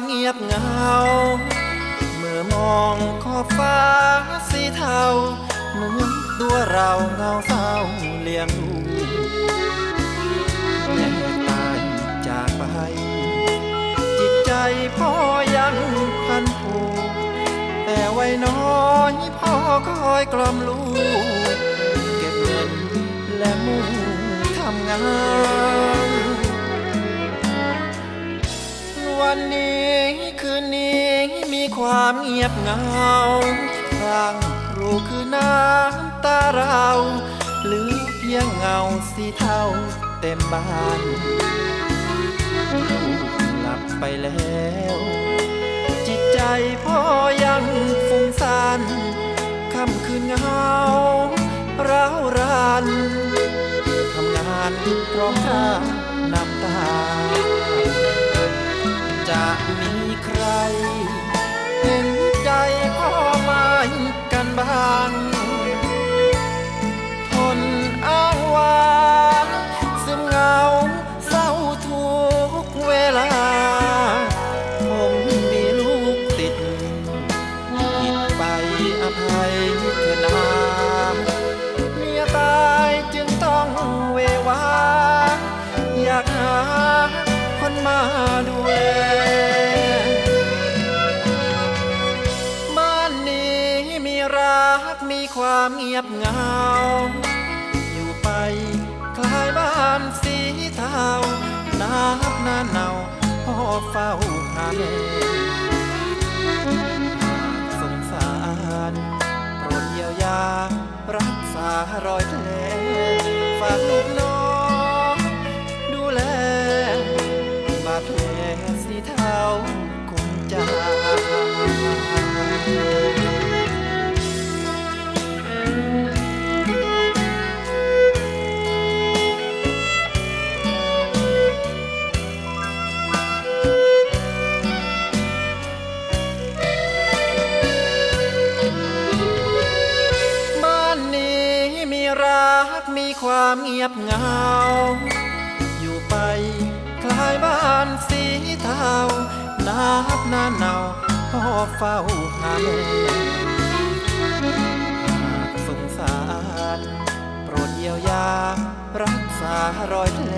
ความเงียบเหงา เมื่อมองขอบฟ้าสีเทาเหมือนตัวเราเงาเศร้าเลี้ยงดูแม่ตายจากไป จิตใจพ่อยังพันผูกแต่ไว้น้อยพ่อคอยกล่อมลูก เก็บเงินและมุ่งทำงาน วันนี้คืนนี้มีความเงียบเหงาทางครูคือน้ำตาเราหลือเพียงเงาสีเทาเต็มบ้านลูกหลับไปแล้ว จิตใจพ่อยังฟุ้งซ่านค่ำคืนเหงาร้าวรานทำงานพร้องไห้น้ำตา จะมีใคร เห็นใจพ่อไม้กันบ้าง แม่สงสารโปรดเยียวยา รักษารอยแผลฝากลูก ความเงียบเหงา อยู่ไปคลายบ้านสีเทานับหน้าเนาพ่อเฝ้าหาแม่หากสงสาร โปรดเยียวยา รักษารอยแผล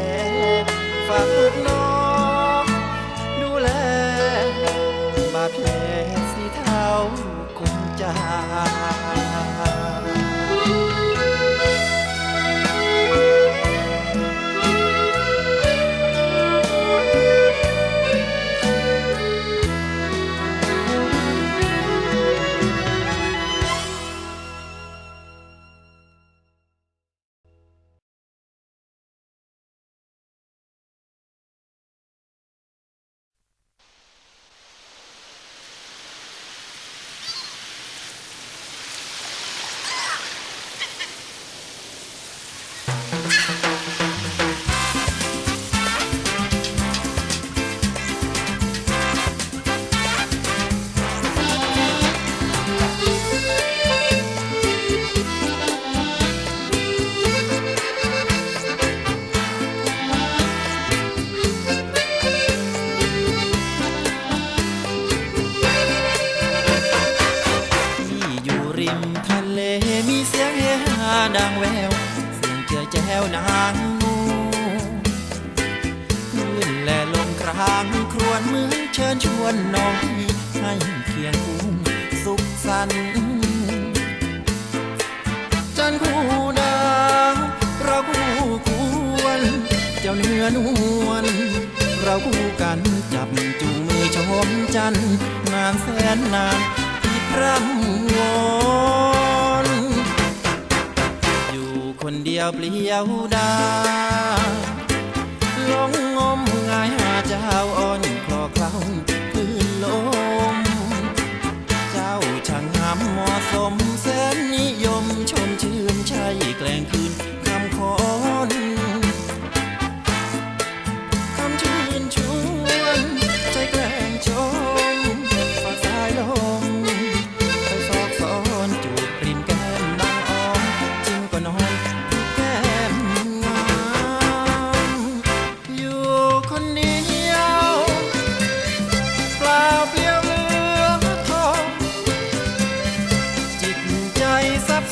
ฝากลูกน้องดูแล บาดแผลสีเทาคงจาง ดังแววเสียงเจือแจ้วนางงูคลื่นและลมครางครวญเหมือนเชิญชวนน้องให้เคียงคู่สุขสันต์จันคู่ดาวเราคู่ควร เจ้าเนื้อนวลเราคู่กันจับจูงมือชมจันนานแสนนานที่พร่ำวอน คนเดียวเปลี่ยวดายลงงมงายหาเจ้าอ่อนคลอเคล้า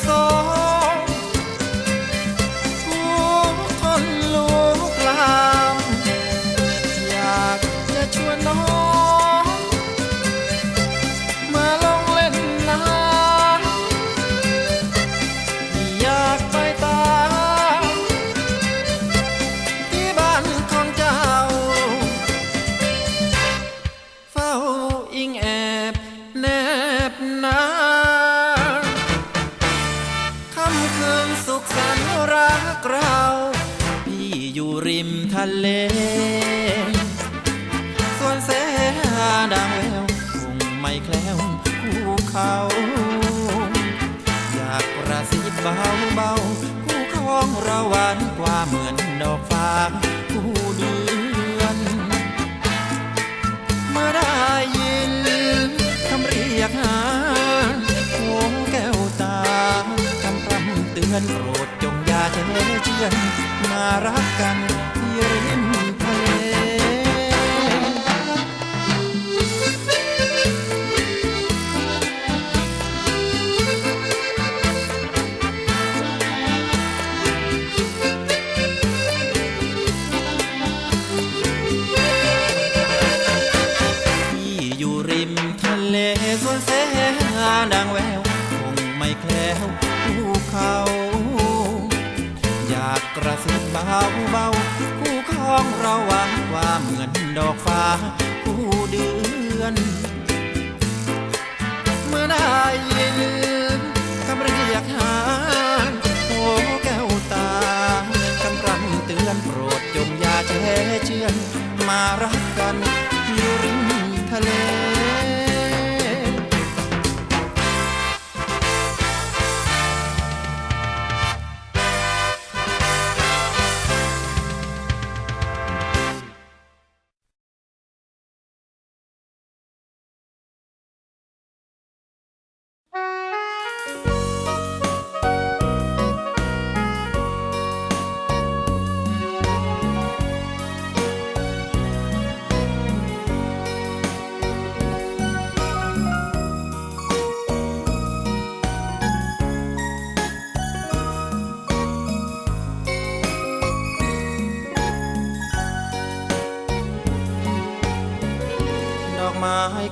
そう。 คู่เขา อยากกระซิบเบาเบาๆคู่ของเราหวานกว่าเหมือนดอกฟ้าคู่เดือน เมื่อได้ยินคำเรียกหาโค้งแก้วตาคำพร่ำเตือนโปรดจงอย่าเฉเชื่อนมารักกันที่ริม ระซิบเบาเบา คู่ของเราหวังว่าเหมือนดอกฟ้า คู่เดือน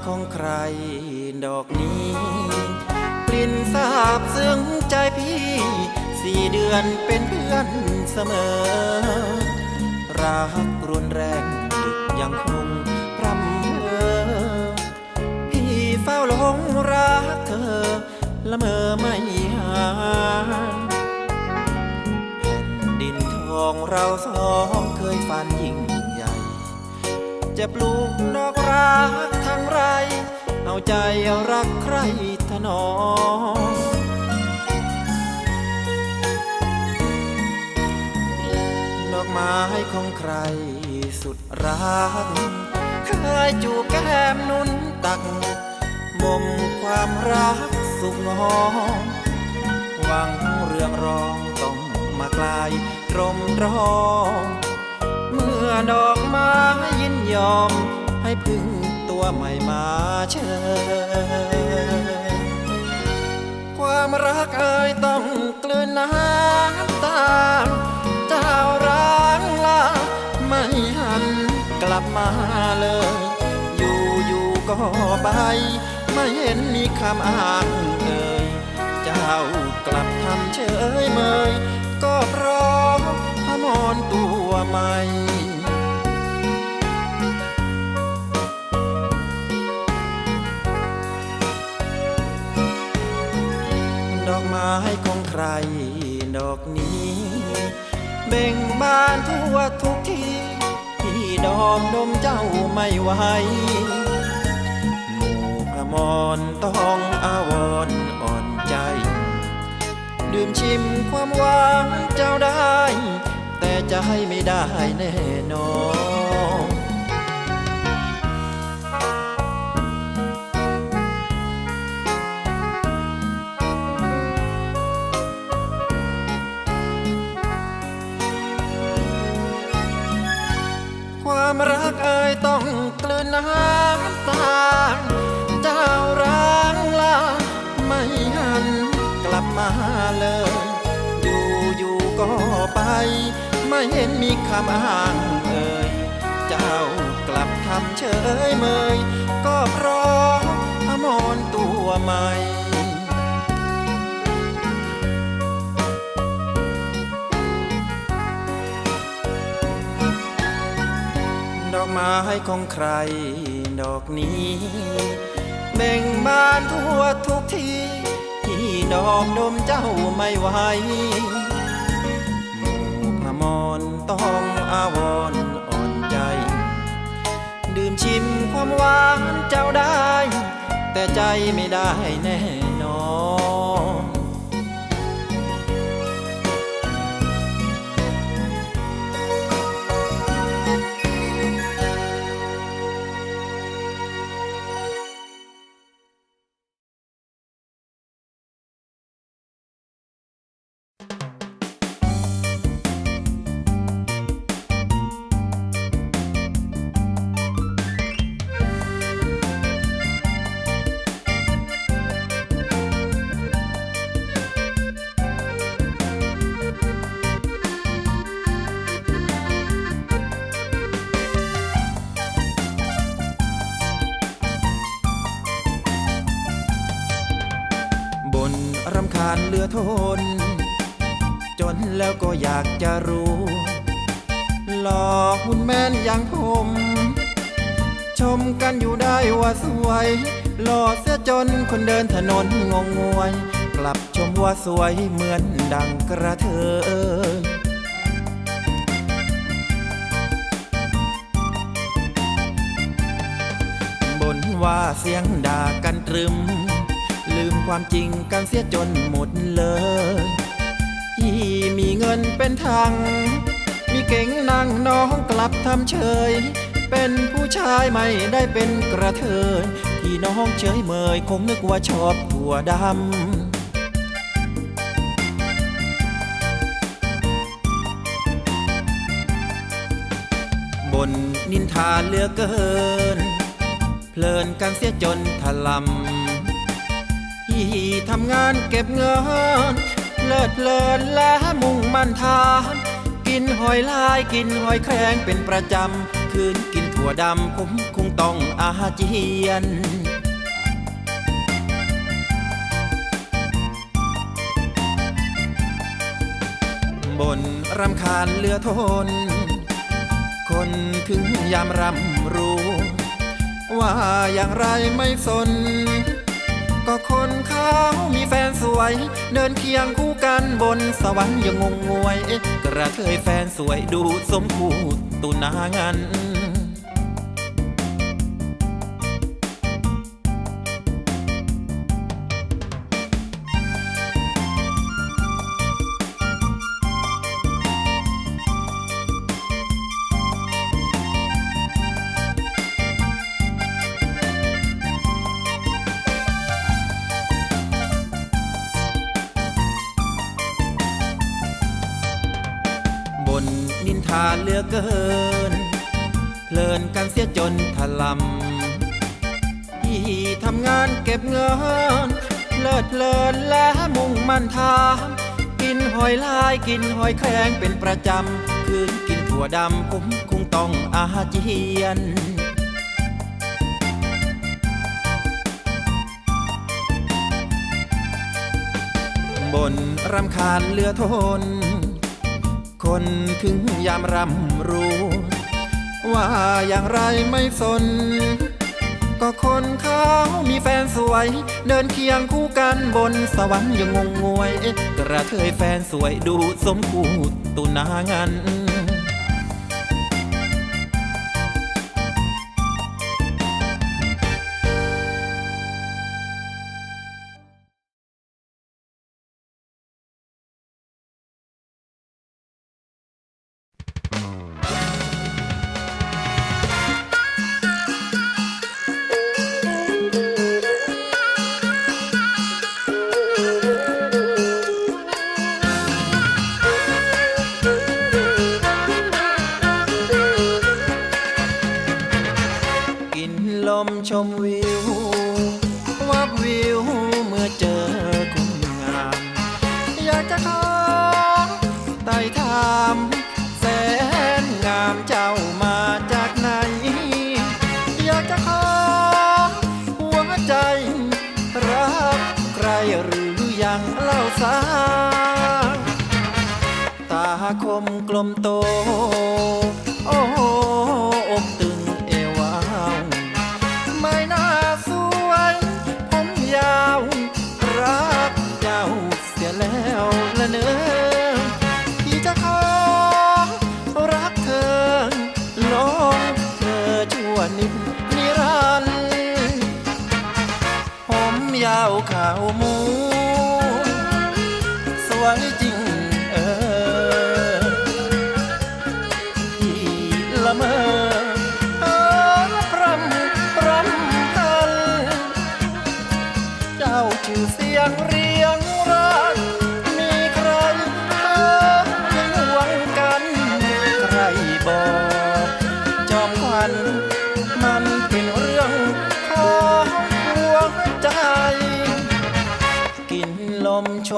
ของใครดอกนี้กลิ่นสาบซึ้งใจพี่สี่เดือนเป็นเพื่อนเสมอ รักรุนแรงดึกยังคงพรำเพอพี่เฝ้าหลงรักเธอ ละเมอไม่หาแผ่นดินทองเราสองเคยฝันยิ่ง จะปลูกดอกรักทางไร เอาใจรักใครถนอมดอกไม้ของใครสุดรักเคยจูบแก้มนุนตักบ่มความรักสุขงอมหวังเรื่องรองต้องมาไกลตรมตรอง อดอกไม้ยินยอม ให้พึ่งตัวใหม่มาเชิญความรักเอ่ยต้องกลืนน้ำตาเจ้าร้างลาไม่หันกลับมาเลย อยู่อยู่ก็ไปไม่เห็นมีคำอ้างเลยเจ้ากลับทำเฉยเมยก็เพราะพมรตัวใหม่ ไม้ของใครดอกนี้ เบ่งบานทั่วทุกที่ที่ดอมดมเจ้าไม่ไหวหมู่พมรต้องอาวรอ่อนใจ ดื่มชิมความหวานเจ้าได้ แต่จะให้ไม่ได้แน่ ความรักเอ่ยต้องกลืนน้ำตาเจ้าร้างลาไม่หันกลับมาเลย อยู่อยู่ก็ไป ไม่เห็นมีคำอ้างเอ่ยเจ้ากลับทำเฉยเมย ก็เพราะพมรตัวใหม่ ไม้ของใครดอกนี้เบ่งบานทั่วทุกทีที่ดอมดมเจ้าไม่ไหวหมู่พมรต้องอาวรณ์อ่อนใจ ดื่มชิมความหวานเจ้าได้ แต่ใจไม่ได้แน่ ลือทน จนแล้วก็อยากจะรู้ หลอกหุ่นแม่นอย่างผม ชมกันอยู่ได้ว่าสวย หล่อเสียจนคนเดินถนนงงงวย กลับชมว่าสวยเหมือนดังกระเทยบนว่าเสียงด่ากันตรึม ความจริงกันเสียจนหมดเลยที่มีเงินเป็นทางมีเก่งนางน้องกลับทำเฉย เป็นผู้ชายไม่ได้เป็นกระเทยที่น้องเฉยเมยคงนึกว่าชอบถั่วดำบนนินทาเลือเกิน เพลินกันเสียจนถลำ ที่ทำงานเก็บเงิน เลิดเลินและมุ่งมั่นทาน กินหอยลายกินหอยแครงเป็นประจำ คืนกินถั่วดำผมคงต้องอาเจียนบนรำคาญเลือทน คนถึงยามรำรู้ ว่าอย่างไรไม่สน ก็คนเขามีแฟนสวย เดินเคียงคู่กันบนสวรรค์ยังงงงวย กระเทยแฟนสวยดูสมคู่ตุนางัน น เพลินกันเสียจนถลำที่ทำงานเก็บเงิน เลิดเพลินและมุ่งมั่นทำกินหอยลายกินหอยแครงเป็นประจำ คืนกินถั่วดำผมคงต้องอาเจียนบนรำคาญเลือทน คนถึงยามรำรู้ ว่าอย่างไรไม่สน ก็คนเขามีแฟนสวย เดินเคียงคู่กันบนสวรรค์ยังงงงวย กระเทยแฟนสวยดูสมคู่ตุนางัน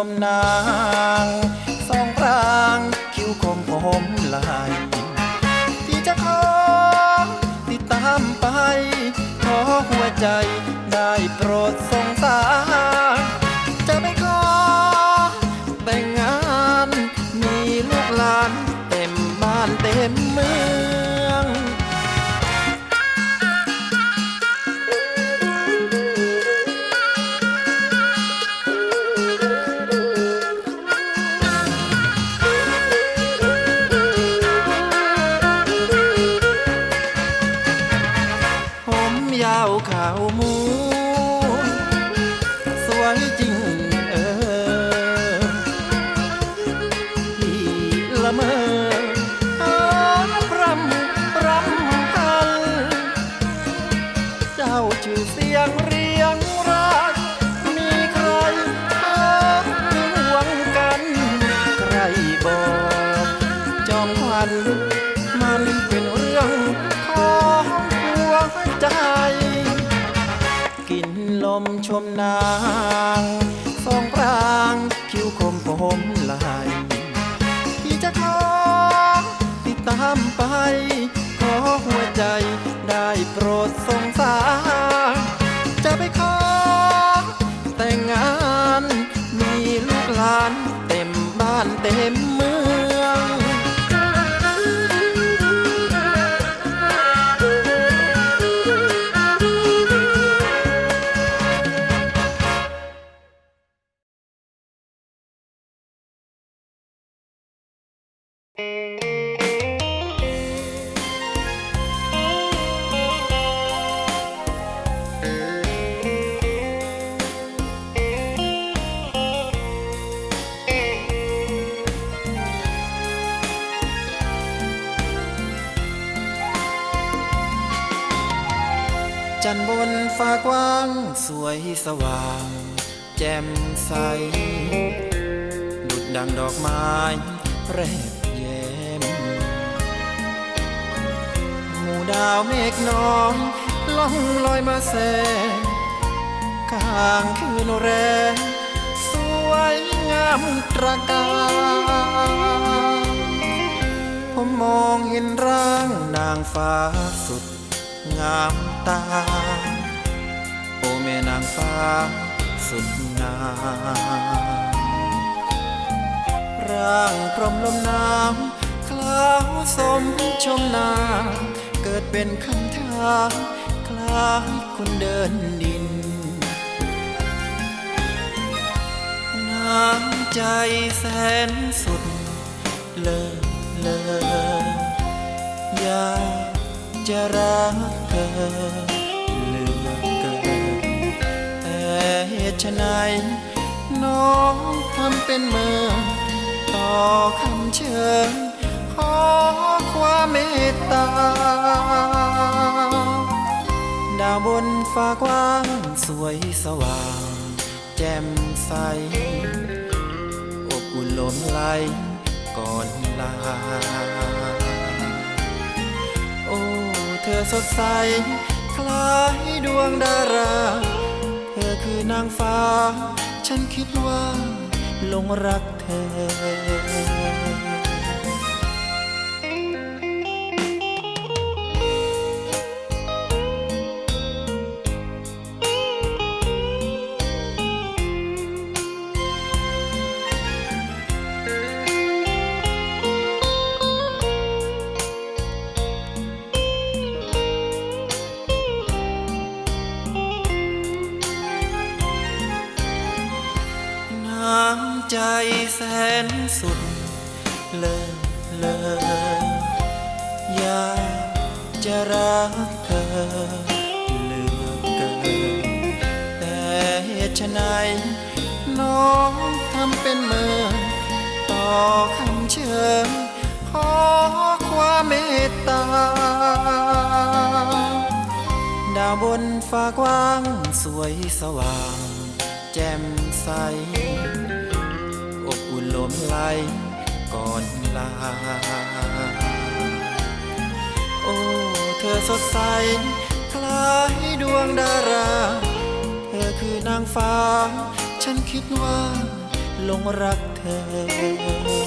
มนางสองพรางคิ้วคมผมลาย ที่จะขอติดตามไป ขอหัวใจได้โปรด ผมลายที่จะขอติดตามไป ขอหัวใจได้โปรดสงสาร จันบนฟ้ากว้าง สวยสว่าง แจ่มใส ดุดดังดอกไม้แรกแย้มหมู่ดาวเมฆน้อยล่องลอยมาแสงกลางคืนแรงสวยงามตระการผมมองเห็นร่างนางฟ้าสุด งามตา โอแม่นางฟ้าสุดงาม ร่างพรมลมน้ำคลาวสมชมนา เกิดเป็นคำถามคล้ายคนเดินดิน น้ำใจแสนสุด เลิศเลออยา จะรักเธอเลือเกินแต่เหตุไฉนน้องทำเป็นเมื่อต่อคำเชิญขอความเมตตา ดาวบนฟ้ากว้างสวยสว่าง แจ่มใส อบอุ่นลมไหลก่อนลา อสดใส คล้ายดวงดารา เธอคือนางฟ้า ฉันคิดว่าหลงรักเธอ นสุดเลิศเลออยากจะรักเธอเหลือเกินแต่เหตุชะไหนน้องทำเป็นเมินต่อคำเชิญขอความเมตตา ดาวบนฟ้ากว้างสวยสว่าง แจ่มใส ลมไหลก่อนลา โอ้ เธอสดใส คล้ายดวงดารา เธอคือนางฟ้า ฉันคิดว่าหลงรักเธอ